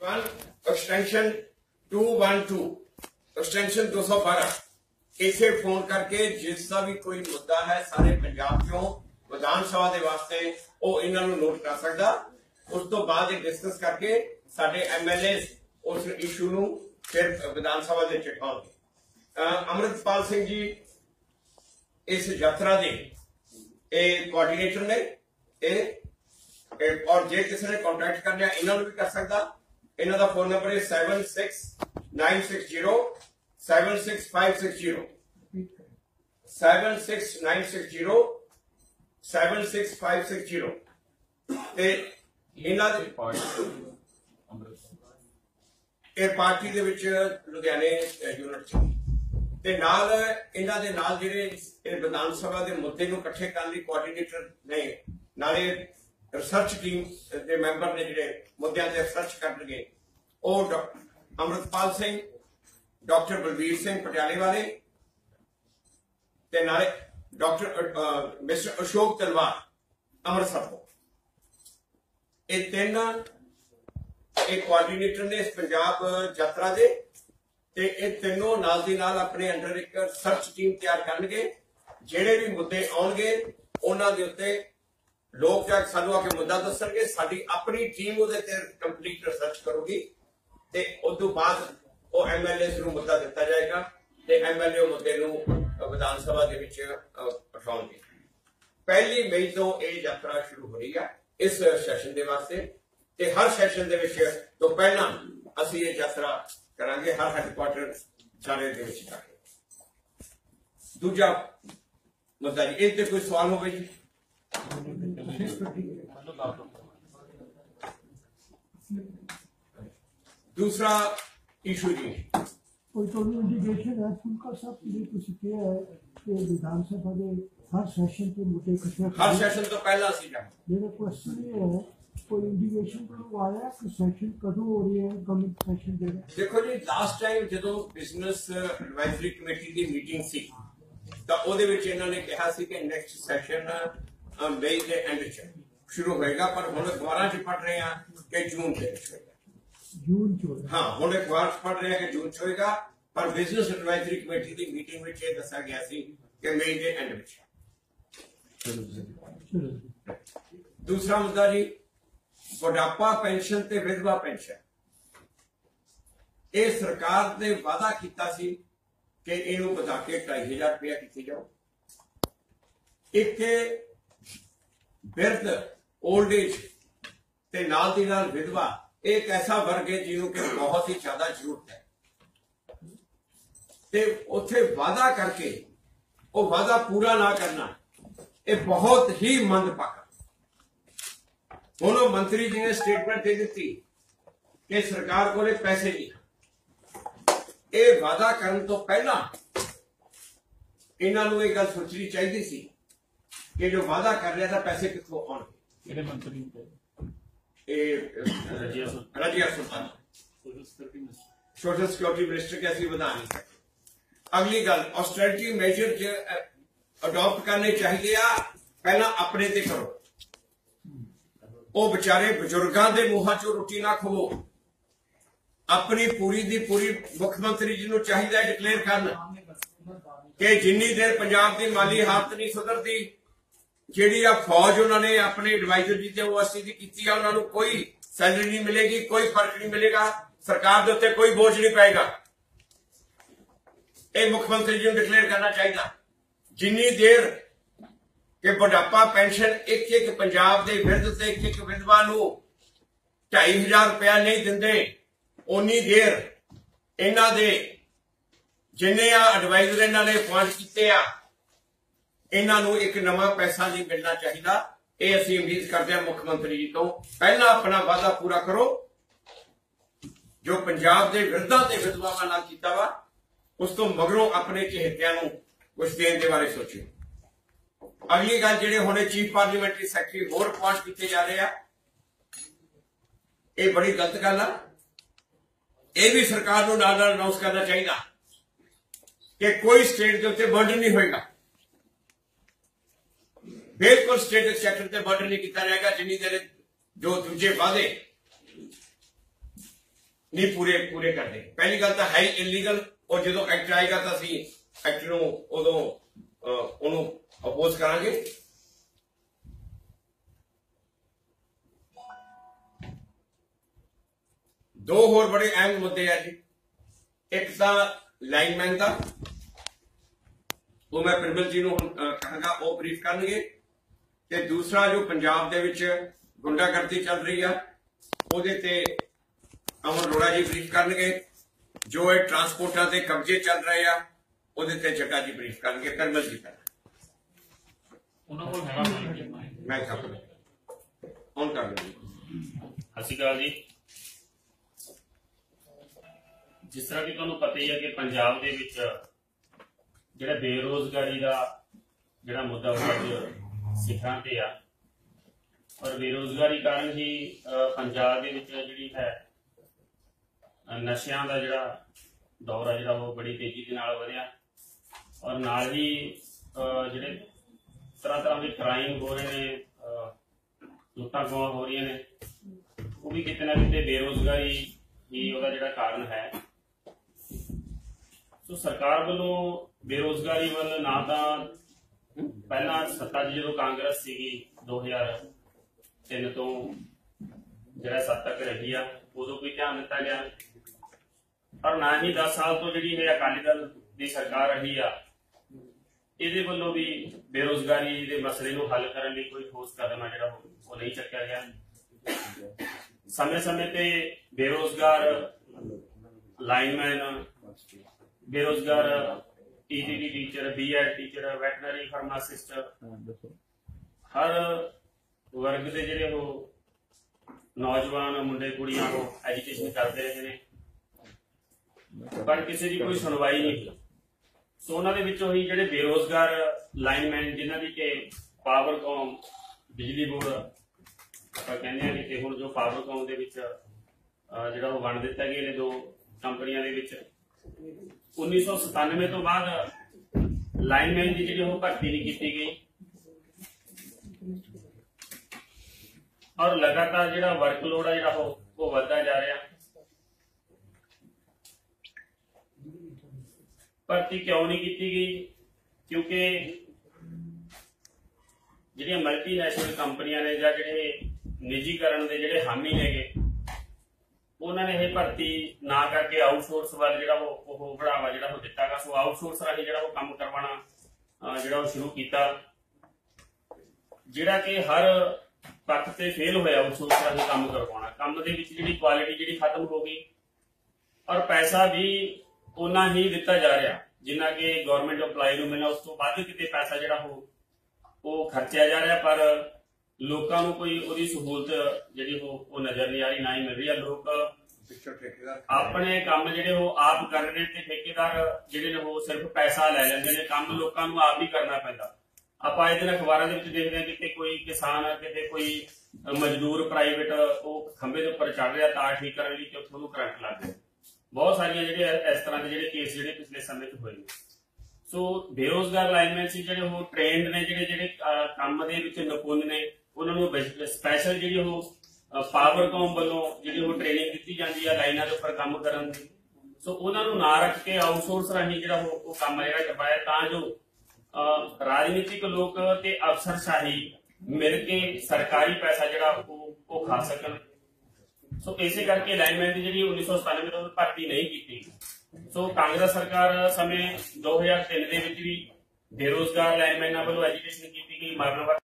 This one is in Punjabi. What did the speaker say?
वन एक्सटेंशन 212 एक्सटेंशन 212 ਇਸੇ ਫੋਨ ਕਰਕੇ ਜਿਸ ਦਾ ਵੀ ਕੋਈ ਮੁੱਦਾ ਹੈ ਸਾਰੇ ਪੰਜਾਬ ਚੋਂ ਵਿਧਾਨ ਸਭਾ ਦੇ ਵਾਸਤੇ ਉਹ ਇਹਨਾਂ ਨੂੰ ਨੋਟ ਕਰ ਸਕਦਾ ਉਸ ਤੋਂ ਬਾਅਦ ਇਹ ਡਿਸਕਸ ਕਰਕੇ ਸਾਡੇ ਐਮਐਲਏ ਉਸ ਇਸ਼ੂ ਨੂੰ ਫਿਰ ਵਿਧਾਨ ਸਭਾ ਦੇ ਚਟਾਉਣਗੇ ਅਮਰਿਤਪਾਲ ਸਿੰਘ ਜੀ ਇਸ ਯਾਤਰਾ ਦੇ ਇਹ ਕੋਆਰਡੀਨੇਟਰ ਨੇ ਇਹ ਇਹ ਔਰ ਜੇ ਕਿਸੇ ਨੇ ਕੰਟੈਕਟ ਕਰਨਾ ਹੈ, ਇਹਨਾਂ ਨੂੰ ਵੀ ਕਰ ਸਕਦਾ ਇਹਨਾਂ ਦਾ ਫੋਨ ਨੰਬਰ ਹੈ 76960 76560 76960 76560 ਤੇ ਇਹਨਾਂ ਦੇ ਇਹ ਪਾਰਟੀ ਦੇ ਵਿੱਚ ਲੁਧਿਆਣੇ ਯੂਨਿਟ ਚ। ਤੇ ਨਾਲ ਇਹਨਾਂ ਦੇ ਨਾਲ ਜਿਹੜੇ ਇਹ ਵਿਧਾਨ ਸਭਾ ਦੇ ਮੁੱਦੇ ਨੂੰ ਇਕੱਠੇ ਕਰਨ ਲਈ ਕੋਆਰਡੀਨੇਟਰ ਨੇ ਨਾਲੇ ਰਿਸਰਚ ਟੀਮ ਦੇ ਮੈਂਬਰ ਨੇ ਜਿਹੜੇ ਮੁੱਦਿਆਂ ਤੇ ਰਿਸਰਚ ਕਰਨਗੇ। ਉਹ ਡਾ- ਅੰਮ੍ਰਿਤਪਾਲ ਸਿੰਘ, ਡਾਕਟਰ ਬਲਬੀਰ ਸਿੰਘ ਪਟਿਆਲੇ ਵਾਲੇ ਤੇ ਨਾਲੇ ਡਾਕਟਰ ਮਿਸਟਰ ਅਸ਼ੋਕ ਤਲਵਾਰ, ਅੰਮ੍ਰਿਤਸਰ ਤੋਂ। ਇਹ ਤਿੰਨ, ਇਹ ਕੋਆਰਡੀਨੇਟਰ ਨੇ ਪੰਜਾਬ ਯਾਤਰਾ ਦੇ ਤੇ ਇਹ ਤਿੰਨੋਂ ਨਾਲ ਦੀ ਨਾਲ ਆਪਣੇ ਅੰਡਰ ਇੱਕ ਸਰਚ ਟੀਮ ਤਿਆਰ ਕਰਨਗੇ। ਜਿਹੜੇ ਵੀ ਮੁੱਦੇ ਆਉਣਗੇ, ਉਹਨਾਂ ਦੇ ਉੱਤੇ ਲੋਕ ਜਾ ਕੇ ਸਾਨੂੰ ਆ ਕੇ ਮੁੱਦਾ ਦੱਸਣਗੇ। ਸਾਡੀ ਆਪਣੀ ਟੀਮ ਉਹਦੇ ਤੇ ਕੰਪਲੀਟ ਰਿਸਰਚ ਕਰੂਗੀ। ਤੇ ਉਸ ਤੋਂ ਬਾਅਦ ਉਹ ਐਮਐਲਏ ਨੂੰ ਮੁੱਦਾ ਦਿੱਤਾ ਜਾਏਗਾ ਤੇ ਐਮਐਲਏ ਮੁੱਦੇ ਨੂੰ ਵਿਧਾਨ ਸਭਾ ਦੇ ਵਿੱਚ ਅ, ਪਹਿਲੀ ਮਈ ਤੋਂ ਇਹ ਯਾਤਰਾ ਸ਼ੁਰੂ ਹੋ ਰਹੀ ਹੈ ਇਸ ਸੈਸ਼ਨ ਦੇ ਵਾਸਤੇ ਤੇ ਹਰ ਸੈਸ਼ਨ ਦੇ ਵਿੱਚ ਤੋਂ ਪਹਿਲਾਂ ਅਸੀਂ ਇਹ ਯਾਤਰਾ ਕਰਾਂਗੇ ਹਰ ਹੈਡਕੁਆਟਰ ਸਾਰੇ ਦੇ ਵਿੱਚ ਜਾ ਕੇ। ਦੂਜਾ ਮੁੱਦਾ ਜੀ ਇਹ ਤੇ ਕੋਈ ਸਵਾਲ ਹੋਵੇ ਜੀ? ਦੂਸਰਾ ਇਸ਼ੂ ਜੀ। ਕੋਈ ਤੁਹਾਨੂੰ ਇੰਡੀਕੇਸ਼ਨ ਹੈ ਫੁਲਕਾ ਸਾਹਿਬ ਜਿਹੜੀ ਤੁਸੀਂ ਕਿਹਾ ਹੈ ਕਿ ਵਿਧਾਨ ਸਭਾ ਦੇ ਹਰ ਸੈਸ਼ਨ ਤੇ ਮੁੱਦੇ ਇਕੱਠੇ ਹਰ। ਸੈਸ਼ਨ ਤੋਂ ਪਹਿਲਾਂ ਅਸੀਂ ਜਾਵਾਂਗੇ। ਮੇਰਾ ਕੁਐਸਚਨ ਇਹ ਹੈ ਕੋਈ ਇੰਡੀਕੇਸ਼ਨ ਤੁਹਾਨੂੰ ਆਇਆ ਕਿ ਸੈਸ਼ਨ ਕਦੋਂ ਹੋ ਰਹੀ ਹੈ ਗਵਰਨਮੈਂਟ ਸੈਸ਼ਨ ਜਿਹੜਾ ਦੇਖੋ ਜੀ ਲਾਸਟ ਟਾਈਮ ਜਦੋਂ ਬਿਜ਼ਨਸ ਐਡਵਾਈਜ਼ਰੀ ਕਮੇਟੀ ਦੀ ਮੀਟਿੰਗ ਸੀ ਤਾਂ ਉਹਦੇ ਵਿੱਚ ਇਹਨਾਂ ਨੇ ਕਿਹਾ ਸੀ ਕਿ ਨੈਕਸਟ ਸੈਸ਼ਨ ਮਈ ਦੇ ਐਂਡ ਚ ਸ਼ੁਰੂ ਹੋਏਗਾ ਪਰ ਹੁਣ ਅਖਬਾਰਾਂ 'ਚ ਪੜ ਰਹੇ ਆ ਕਿ ਜੂਨ ਦੇ ਵਿੱਚ ਹੋਏਗਾ। ਜੂਨ ਚ ਹੋ ਰਿਹਾ ਹਾਂ ਹੁਣ ਅਖਬਾਰ 'ਚ ਪੜ ਰਹੇ ਕਿ ਜੂਨ 'ਚ ਹੋਏਗਾ ਪਰ ਬਿਜ਼ਨਸ ਐਡਵਾਈਜ਼ਰੀ ਕਮੇਟੀ ਦੀ ਮੀਟਿੰਗ ਵਿੱਚ ਇਹ ਦੱਸਿਆ ਗਿਆ ਸੀ ਕਿ ਮਈ ਦੇ ਐਂਡ ਵਿੱਚ ਚਲੋ ਦੂਸਰਾ ਮੁੱਦਾ ਜੀ ਬੁਢਾਪਾ ਪੈਨਸ਼ਨ ਤੇ ਵਿਧਵਾ ਪੈਨਸ਼ਨ। ਇਹ ਸਰਕਾਰ ਨੇ ਵਾਅਦਾ ਕੀਤਾ ਸੀ ਕਿ ਇਹਨੂੰ ਵਧਾ ਕੇ 2500 ਰੁਪਇਆ ਕੀਤੀ ਜਾਓ। ਇੱਕ ਬਿਰਧ 올ਡ ਏਜ ਤੇ ਨਾਲ ਦੀ ਨਾਲ ਵਿਧਵਾ ਇਹ ਇੱਕ ਐਸਾ ਵਰਗ ਜਿਹਨੂੰ ਕਿ ਬਹੁਤ ਹੀ ਜ਼ਿਆਦਾ ਜ਼ਰੂਰਤ ਹੈ ਤੇ ਉੱਥੇ ਵਾਅਦਾ ਕਰਕੇ ਉਹ ਵਾਅਦਾ ਪੂਰਾ ਨਾ ਕਰਨਾ ਇਹ ਬਹੁਤ ਹੀ ਮੰਦਭਾਗਾ ਹੁਣ ਉਹ ਮੰਤਰੀ ਜੀ ਨੇ ਸਟੇਟਮੈਂਟ ਦੇ ਦਿੱਤੀ ਕਿ ਸਰਕਾਰ ਕੋਲੇ ਪੈਸੇ ਨਹੀਂ ਇਹ ਵਾਅਦਾ ਕਰਨ ਤੋਂ ਪਹਿਲਾਂ ਇਹਨਾਂ ਨੂੰ ਇਹ ਗੱਲ ਸੋਚਣੀ ਚਾਹੀਦੀ ਸੀ ਕਿ ਜੋ ਵਾਅਦਾ ਕਰ ਰਿਹਾ ਤਾਂ ਪੈਸੇ ਕਿੱਥੋਂ ਆਉਣਗੇ ਕਿਹੜੇ ਮੰਤਰੀ ਨੂੰ ਕੇ ਅਸੀਂ ਵਧਾ ਨਹੀਂ ਸਕਦੇ ਅਗਲੀ ਗੱਲ ਆਸਟ੍ਰੈਲਿਟੀ ਮੇਜਰ ਜੇ ਅਡਾਪਟ ਕਰਨੇ ਚਾਹੀਦੇ ਆ ਪਹਿਲਾਂ ਆਪਣੇ ਤੇ ਕਰੋ ਉਹ ਵਿਚਾਰੇ ਬਜ਼ੁਰਗਾਂ ਦੇ ਮੂੰਹਾਂ ਚੋਂ ਰੋਟੀ ਨਾ ਖਵੋ ਆਪਣੀ ਪੂਰੀ ਦੀ ਪੂਰੀ ਮੁੱਖ ਮੰਤਰੀ ਜੀ ਨੂੰ ਚਾਹੀਦਾ ਡਿਕਲੇਅਰ ਕਰਨ ਕਿ ਜਿੰਨੀ ਦੇਰ ਪੰਜਾਬ ਦੀ ਮਾਲੀ ਹਾਲਤ ਨਹੀਂ ਸੁਧਰਦੀ ਜਿਹੜੀ ਆ ਫੌਜ ਉਹਨਾਂ ਨੇ ਆਪਣੇ ਐਡਵਾਈਜ਼ਰ ਜੀ ਤੇ ਓਐਸਸੀ ਦੀ ਕੀਤੀ ਆ, ਉਹਨਾਂ ਨੂੰ ਕੋਈ ਸੈਲਰੀ ਨਹੀਂ ਮਿਲੇਗੀ, ਕੋਈ ਫ਼ਰਕ ਨਹੀਂ ਮਿਲੇਗਾ, ਸਰਕਾਰ ਦੇ ਉੱਤੇ ਕੋਈ ਬੋਝ ਨਹੀਂ ਪਏਗਾ। ਇਹ ਮੁੱਖ ਮੰਤਰੀ ਜੀ ਨੂੰ ਡਿਕਲੇਅਰ ਕਰਨਾ ਚਾਹੀਦਾ। ਜਿੰਨੀ ਦੇਰ ਕਿ ਬੁਢਾਪਾ ਪੈਨਸ਼ਨ ਇੱਕ ਇੱਕ ਪੰਜਾਬ ਦੇ ਵਿਰਧ ਤੇ ਇੱਕ ਇੱਕ ਵਿਧਵਾ ਨੂੰ 2500 ਰੁਪਇਆ ਨਹੀਂ ਦਿੰਦੇ ਉਨੀ ਦੇਰ ਇਹਨਾਂ ਦੇ ਜਿੰਨੇ ਆ ਐਡਵਾਈਜ਼ਰ ਇਹਨਾਂ ਨੇ ਅਪਾਇੰਟ ਕੀਤੇ ਆ ਇਹਨਾਂ ਨੂੰ ਇੱਕ ਨਵਾਂ ਪੈਸਾ ਨਹੀਂ ਮਿਲਣਾ ਚਾਹੀਦਾ। ਇਹ ਅਸੀਂ ਉਮੀਦ ਕਰਦੇ ਹਾਂ ਮੁੱਖ ਮੰਤਰੀ ਜੀ ਤੋਂ। ਪਹਿਲਾਂ ਆਪਣਾ ਵਾਅਦਾ ਪੂਰਾ ਕਰੋ। ਜੋ ਪੰਜਾਬ ਦੇ ਵਿਰਧਾਂ ਤੇ ਵਿਧਵਾਵਾਂ ਨਾਲ ਕੀਤਾ ਵਾ, ਉਸ ਤੋਂ ਮਗਰੋਂ ਆਪਣੇ ਚਹੇਤਿਆਂ ਨੂੰ ਕੁਝ ਦੇਣ ਦੇ ਬਾਰੇ ਸੋਚਿਓ। ਅਗਲੀ ਗੱਲ ਜਿਹੜੇ ਹੁਣੇ ਚੀਫ ਪਾਰਲੀਮੈਂਟਰੀ ਸੈਕਟਰੀ ਹੋਰ ਅਪਾਇੰਟ ਕੀਤੇ ਜਾ ਰਹੇ ਆ, ਇਹ ਬੜੀ ਗਲਤ ਗੱਲ ਆ। ਇਹ ਵੀ ਸਰਕਾਰ ਨੂੰ ਨਾਲ ਨਾਲ ਅਨਾਉਂਸ ਕਰਨਾ ਚਾਹੀਦਾ ਕਿ ਕੋਈ ਸਟੇਟ ਦੇ ਉੱਤੇ ਬਰਡਨ ਨਹੀਂ ਹੋਏਗਾ। ਬਿਲਕੁਲ ਸਟੇਟ ਸੈਕਟਰ ਤੇ ਬਰਡਨ ਨਹੀਂ ਕੀਤਾ ਜਾਏਗਾ, ਜਿੰਨੀ ਦੇਰ ਜੋ ਦੂਜੇ ਵਾਅਦੇ ਨਹੀਂ ਪੂਰੇ ਪੂਰੇ ਕਰਦੇ। ਪਹਿਲੀ ਗੱਲ ਤਾਂ ਹੈ ਇਲੀਗਲ ਔਰ ਜਦੋਂ ਐਕਟ ਆਏਗਾ ਤਾਂ ਅਸੀਂ ਐਕਟ ਨੂੰ ਉਦੋਂ ਉਹਨੂੰ ਅਪੋਜ਼ ਕਰਾਂਗੇ। ਦੋ ਹੋਰ ਬੜੇ ਅਹਿਮ ਮੁੱਦੇ ਆ ਜੀ। ਇੱਕ ਤਾਂ ਲਾਈਨਮੈਨ ਦਾ। ਉਹ ਮੈਂ ਪ੍ਰਿੰਬਲ ਜੀ ਨੂੰ ਹੁਣ ਕਹਾਂਗਾ, ਉਹ ਬਰੀਫ ਕਰਨਗੇ। ਤੇ ਦੂਸਰਾ ਜੋ ਪੰਜਾਬ ਦੇ ਵਿੱਚ ਗੁੰਡਾਗਰਦੀ ਚੱਲ ਰਹੀ ਆ ਉਹਦੇ ਤੇ ਅਮਰ ਅਰੋੜਾ ਜੀ ਬਰੀਫ ਕਰਨਗੇ। ਜੋ ਇਹ ਟਰਾਂਸਪੋਰਟਾਂ ਦੇ ਕਬਜ਼ੇ ਚੱਲ ਰਹੇ ਆ ਉਹਦੇ ਤੇ ਜੱਟਾ ਜੀ ਬਰੀਫ ਕਰਨਗੇ ਪ੍ਰਿੰਬਲ ਜੀ ਪਹਿਲਾਂ। ਉਹਨਾਂ ਕੋਲ ਹੈਗਾ ਮਾਈਕ ਮੈਂ ਕਰ ਜੀ। ਜਿਸ ਤਰ੍ਹਾਂ ਕਿ ਤੁਹਾਨੂੰ ਪਤਾ ਹੀ ਹੈ ਕਿ ਪੰਜਾਬ ਦੇ ਵਿੱਚ ਜਿਹੜਾ ਬੇਰੋਜ਼ਗਾਰੀ ਦਾ ਜਿਹੜਾ ਮੁੱਦਾ ਉਹ ਅੱਜ ਸਿਖਰਾਂ ਤੇ ਆ। ਔਰ ਬੇਰੋਜ਼ਗਾਰੀ ਕਾਰਨ ਹੀ ਪੰਜਾਬ ਦੇ ਵਿੱਚ ਜਿਹੜੀ ਹੈ ਨਸ਼ਿਆਂ ਦਾ ਜਿਹੜਾ ਦੌਰ ਆ, ਜਿਹੜਾ ਉਹ ਬੜੀ ਤੇਜ਼ੀ ਦੇ ਨਾਲ ਵਧਿਆ। ਔਰ ਨਾਲ ਹੀ ਜਿਹੜੇ ਤਰ੍ਹਾਂ ਤਰ੍ਹਾਂ ਦੇ ਕ੍ਰਾਈਮ ਹੋ ਰਹੇ ਨੇ ਲੁੱਟਾਂ ਖੋਹਾਂ ਹੋ ਰਹੀਆਂ ਨੇ, ਉਹ ਵੀ ਕਿਤੇ ਨਾ ਕਿਤੇ ਬੇਰੋਜ਼ਗਾਰੀ ਹੀ ਉਹਦਾ ਜਿਹੜਾ ਕਾਰਨ ਹੈ। ਸੋ ਸਰਕਾਰ ਵੱਲੋਂ ਬੇਰੋਜ਼ਗਾਰੀ ਵੱਲ ਨਾ ਤਾਂ ਪਹਿਲਾਂ ਸੱਤਾ 'ਚ ਜਦੋਂ ਕਾਂਗਰਸ ਸੀਗੀ 2003 ਤੋਂ ਜਿਹੜਾ ਸੱਤਾ ਤੱਕ ਰਹੀ ਆ, ਉਦੋਂ ਕੋਈ ਧਿਆਨ ਦਿੱਤਾ ਗਿਆ। ਔਰ ਨਾ ਹੀ 10 ਸਾਲ ਤੋਂ ਜਿਹੜੀ ਇਹ ਅਕਾਲੀ ਦਲ ਦੀ ਸਰਕਾਰ ਰਹੀ ਆ, ਇਹਦੇ ਵੱਲੋਂ ਵੀ ਬੇਰੋਜ਼ਗਾਰੀ ਦੇ ਮਸਲੇ ਨੂੰ ਹੱਲ ਕਰਨ ਲਈ ਕੋਈ ਠੋਸ ਕਦਮ ਆ ਜਿਹੜਾ ਉਹ ਨਹੀਂ ਚੱਕਿਆ ਗਿਆ। ਸਮੇਂ-ਸਮੇਂ ਤੇ ਬੇਰੋਜ਼ਗਾਰ lineman, ਬੇਰੋਜ਼ਗਾਰ ETT teacher BEd teacher veterinary pharmacist ਹਰ ਵਰਗ ਦੇ ਜਿਹੜੇ ਉਹ ਨੌਜਵਾਨ ਮੁੰਡੇ ਕੁੜੀਆਂ ਉਹ ਐਜੂਕੇਸ਼ਨ ਕਰਦੇ ਰਹੇ ਨੇ। ਪਰ ਕਿਸੇ ਦੀ ਕੋਈ ਸੁਣਵਾਈ ਨਹੀਂ ਸੋ ਉਹਨਾਂ ਦੇ ਵਿੱਚੋਂ ਹੀ ਜਿਹੜੇ ਬੇਰੋਜ਼ਗਾਰ ਲਾਈਨਮੈਨ ਜਿਨ੍ਹਾਂ ਦੀ ਕਿ ਪਾਵਰਕੌਮ ਬਿਜਲੀ ਬੋਰਡ ਆਪਾਂ ਕਹਿੰਦੇ ਆ ਕਿ ਹੁਣ ਜੋ ਪਾਵਰਕੌਮ ਦੇ ਵਿੱਚ ਜਿਹੜਾ ਉਹ ਵੰਡ ਦਿੱਤਾ ਗਿਆ ਨੇ ਦੋ ਕੰਪਨੀਆਂ ਦੇ ਵਿੱਚ 1997 ਤੋਂ ਬਾਅਦ ਲਾਈਨਮੈਨ ਦੀ ਜਿਹੜੀ ਉਹ ਭਰਤੀ ਨਹੀਂ ਕੀਤੀ ਗਈ। ਔਰ ਲਗਾਤਾਰ ਜਿਹੜਾ ਵਰਕਲੋਡ ਆ ਜਿਹੜਾ ਉਹ ਉਹ ਵੱਧਦਾ ਜਾ ਰਿਹਾ। ਭਰਤੀ ਕਿਉਂ ਨਹੀਂ ਕੀਤੀ ਗਈ? ਕਿਉਂਕਿ ਜਿਹੜੀਆਂ ਮਲਟੀ ਨੈਸ਼ਨਲ ਕੰਪਨੀਆਂ ਨੇ ਜਾਂ ਜਿਹੜੇ ਨਿੱਜੀਕਰਨ ਦੇ ਜਿਹੜੇ ਹਾਮੀ ਨੇਗੇ ਉਹਨਾਂ ਨੇ ਇਹ ਭਰਤੀ ਨਾ ਕਰਕੇ ਆਊਟਸੋਰਸ ਵੱਲ ਜਿਹੜਾ ਉਹ ਉਹ ਬੜਾਵਾ ਜਿਹੜਾ ਉਹ ਦਿੱਤਾਗਾ। ਸੋ ਆਊਟਸੋਰਸ ਰਾਹੀਂ ਜਿਹੜਾ ਉਹ ਕੰਮ ਕਰਵਾਉਣਾ ਜਿਹੜਾ ਉਹ ਸ਼ੁਰੂ ਕੀਤਾ। ਜਿਹੜਾ ਕਿ ਹਰ ਪੱਖ ਤੇ ਫੇਲ ਹੋਇਆ ਆਊਟਸੋਰਸ ਰਾਹੀਂ ਕੰਮ ਕਰਵਾਉਣਾ। ਕੰਮ ਦੇ ਵਿੱਚ ਜਿਹੜੀ ਕੁਆਲਿਟੀ ਜਿਹੜੀ ਖਤਮ ਹੋ ਗਈ, ਔਰ ਪੈਸਾ ਵੀ ਉਨਾ ਹੀ ਦਿੱਤਾ ਜਾ ਰਿਹਾ, ਜਿੰਨਾ ਕਿ ਗਵਰਨਮੈਂਟ EMPLOYE ਨੂੰ ਮਿਲਣਾ ਉਸ ਤੋਂ ਵੱਧ ਕਿਤੇ ਪੈਸਾ ਜਿਹੜਾ ਹੋ ਉਹ ਖਰਚਿਆ ਜਾ ਰਿਹਾ, ਪਰ ਲੋਕਾਂ ਨੂੰ ਕੋਈ ਉਹਦੀ ਸਹੂਲਤ ਜਿਹੜੀ ਉਹ ਉਹ ਨਜ਼ਰ ਨਹੀਂ ਆ ਰਹੀ ਨਾ ਹੀ ਮਿਲ ਰਹੀ ਆ। ਲੋਕ ਪਿੱਛੋਂ ਠੇਕੇਦਾਰ ਆਪਣੇ ਕੰਮ ਜਿਹੜੇ ਉਹ ਆਪ ਕਰ ਰਹੇ ਤੇ ਠੇਕੇਦਾਰ ਜਿਹੜੇ ਨੇ ਉਹ ਸਿਰਫ ਪੈਸਾ ਲੈ ਲੈਂਦੇ ਨੇ। ਕੰਮ ਲੋਕਾਂ ਨੂੰ ਆਪ ਹੀ ਕਰਨਾ ਪੈਂਦਾ। ਆਪਾਂ ਇਹ ਦਿਨ ਅਖਬਾਰਾਂ ਦੇ ਵਿੱਚ ਦੇਖਦੇ ਹਾਂ ਕਿਤੇ ਕੋਈ ਕਿਸਾਨ ਕਿਤੇ ਕੋਈ ਮਜ਼ਦੂਰ ਪ੍ਰਾਈਵੇਟ ਉਹ ਖੰਭੇ ਦੇ ਉੱਪਰ ਚੜ ਰਿਹਾ ਤਾਰ ਠੀਕ ਕਰਨ ਲਈ ਤੇ ਉੱਥੋਂ ਨੂੰ ਕਰੰਟ ਲੱਗ ਗਿਆ। ਬਹੁਤ ਸਾਰੀਆਂ ਜਿਹੜੇ ਇਸ ਤਰ੍ਹਾਂ ਦੇ ਜਿਹੜੇ ਕੇਸ ਜਿਹੜੇ ਪਿਛਲੇ ਸਮੇਂ 'ਚ ਹੋਏ ਨੇ। ਸੋ ਬੇਰੋਜ਼ਗਾਰ ਲਾਈਨਮੈਨ ਸੀ ਜਿਹੜੇ ਉਹ ਟ੍ਰੇਨਡ ਨੇ ਜਿਹੜੇ ਜਿਹੜੇ ਕੰਮ ਦੇ ਵਿੱਚ ਨਿਪੁੰਨ ਨੇ। ਉਹਨਾਂ ਨੂੰ ਸਪੈਸ਼ਲ ਜਿਹੜੀ ਉਹ ਪਾਵਰਕੌਮ ਵੱਲੋਂ ਜਿਹੜੀ ਉਹ ਟ੍ਰੇਨਿੰਗ ਦਿੱਤੀ ਜਾਂਦੀ ਆ, ਲਾਈਨਾਂ ਦੇ ਉੱਪਰ ਕੰਮ ਕਰਨ ਦੀ। ਸੋ ਉਹਨਾਂ ਨੂੰ ਨਾ ਰੱਖ ਕੇ ਆਊਟਸੋਰਸ ਰਾਹੀਂ ਜਿਹੜਾ ਉਹ ਕੰਮ ਜਿਹੜਾ ਕਰਵਾਇਆ, ਤਾਂ ਜੋ ਰਾਜਨੀਤਿਕ ਲੋਕ ਤੇ ਅਫਸਰਸ਼ਾਹੀ ਮਿਲ ਕੇ ਸਰਕਾਰੀ ਪੈਸਾ ਜਿਹੜਾ ਉਹ ਉਹ ਖਾ ਸਕਣ। ਸੋ ਇਸੇ ਕਰਕੇ ਲਾਈਨਮੈਨ ਦੀ ਜਿਹੜੀ 1997 ਤੋਂ ਭਰਤੀ ਨਹੀਂ ਕੀਤੀ। ਸੋ ਕਾਂਗਰਸ ਸਰਕਾਰ ਸਮੇਂ 2003 ਦੇ ਵਿੱਚ ਵੀ ਬੇਰੋਜ਼ਗਾਰ ਲਾਈਨਮੈਨਾਂ ਵੱਲੋਂ ਐਜੂਕੇਸ਼ਨ ਕੀਤੀ ਗਈ, ਮਰਨ ਵਰਤ